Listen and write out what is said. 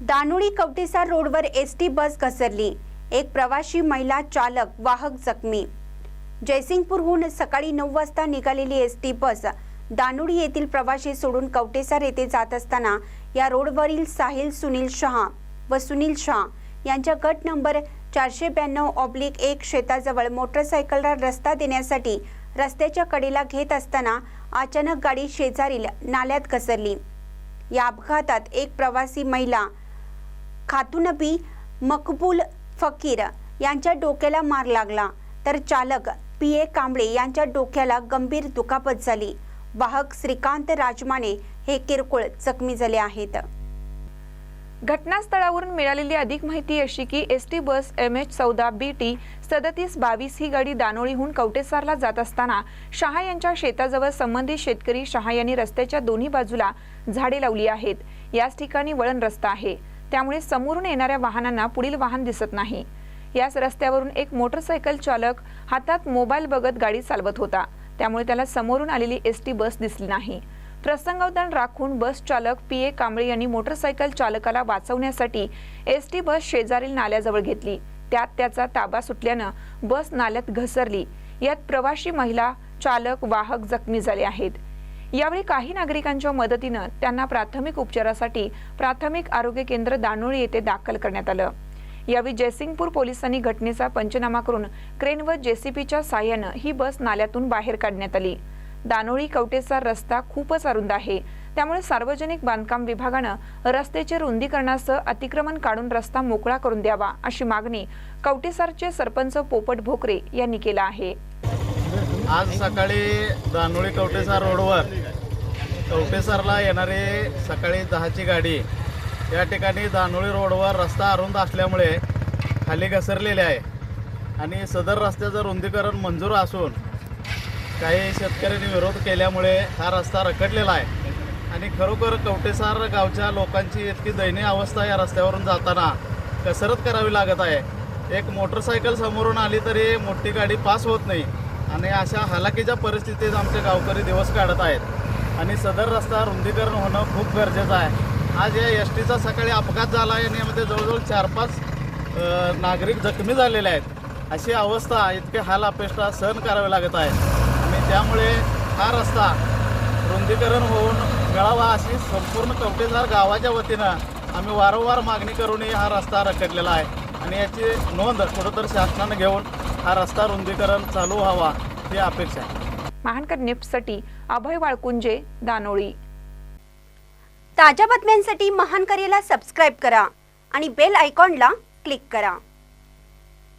दानोळी कवटेसार रोडवर S T बस घसरली. एक प्रवासी महिला चालक वाहक जखमी. जयसिंगपूरहून सकाळी नऊ वाजता निघालेली एस टी बस दानोळी येथील प्रवाशी सोडून कवटेसार येथे जात असताना या रोडवरील साहिल सुनील शहा व सुनील शहा यांच्या गट नंबर चारशे ब्याण्णव ऑब्लिक एक शेताजवळ मोटरसायकलला रस्ता देण्यासाठी रस्त्याच्या कडेला घेत असताना अचानक गाडी शेजारील नाल्यात घसरली. या अपघातात एक प्रवासी महिला खातूनबी मकबूल फकीर यांच्या डोक्याला मार लागला. तर चालक पी ए कांबळे यांच्या डोक्याला गंभीर दुखापत झाली. वाहक श्रीकांत राजमाने हे किरकोळ जखमी झाले आहेत. घटनास्थळावरून मिळालेली अधिक माहिती अशी की S T bus M H चौदा बी टी सदतीस बावीस ही गाडी दानोळीहून कवटेसारला जात असताना शहा यांच्या शेताजवळ संबंधित शेतकरी शहा यांनी रस्त्याच्या दोन्ही बाजूला झाडे लावली आहेत. याच ठिकाणी वळण रस्ता आहे. त्यामुळे समोरून येणाऱ्या वाहनांना पुढील वाहन दिसत नाही. याच रस्त्यावरून एक मोटरसायकल चालक हातात मोबाईल बघत गाडी चालवत होता. त्यामुळे त्याला समोरून आलेली एस टी बस दिसली नाही. प्रसंगावधान राखून बस चालक पी ए कांबळे यांनी मोटरसायकल चालकाला वाचवण्यासाठी एस टी बस शेजारील नाल्याजवळ घेतली. त्यात त्याचा ताबा सुटल्यानं बस नाल्यात घसरली. यात प्रवासी महिला चालक वाहक जखमी झाले आहेत. यावेळी काही नागरिकांच्या मदतीनं त्यांना प्राथमिक उपचारासाठी प्राथमिक आरोग्य केंद्र दानोळी येथे दाखल करण्यात आलं. यावेळी जयसिंगपूर पोलिसांनी घटनेचा पंचनामा करून क्रेन व जेसीपीच्या साह्यानं ही बस नाल्यातून बाहेर काढण्यात आली. दानोळी कवटेचा रस्ता खूपच अरुंद आहे. त्यामुळे सार्वजनिक बांधकाम विभागानं रस्त्याचे रुंदीकरणासह अतिक्रमण काढून रस्ता मोकळा करून द्यावा अशी मागणी कवटेसारचे सरपंच पोपट भोकरे यांनी केला आहे. आज सकाळी दानोळी कवटेसार रोडवर कवटेसारला येणारी सकाळी दहाची गाडी या ठिकाणी दानोळी रोडवर रस्ता अरुंद असल्यामुळे खाली घसरलेले आहे. आणि सदर रस्त्याचं रुंदीकरण मंजूर असून काही शेतकऱ्यांनी विरोध केल्यामुळे हा रस्ता रखडलेला आहे. आणि खरोखर कवटेसार गावच्या लोकांची इतकी दयनीय अवस्था या रस्त्यावरून जाताना कसरत करावी लागत आहे. एक मोटरसायकल समोरून आली तरी मोठी गाडी पास होत नाही. आणि अशा हालाकीच्या परिस्थितीत आमचे गावकरी दिवस काढत आहेत. आणि सदर रस्ता रुंदीकरण होणं खूप गरजेचं आहे. आज या एस टीचा सकाळी अपघात झाला आहे आणि यामध्ये जवळजवळ चार पाच नागरिक जखमी झालेले आहेत. अशी अवस्था इतके हाल अपेष्टा सहन करावे लागत आहे आणि त्यामुळे हा रस्ता रुंदीकरण होऊन मिळावा अशी संपूर्ण कवटेदार गावाच्या वतीनं आम्ही वारंवार मागणी करूनही हा रस्ता रखडलेला आहे. आणि याची नोंद कुठंतर शासनानं घेऊन हा रस्ता रुंदीकरण चालू व्हावा ही अपेक्षा आहे. महानकर निफ्टसाठी अभय वाळकुंजे दानोळी. ताज्या बातम्यांसाठी महान करेला सबस्क्राईब करा आणि बेल आयकॉनला क्लिक करा.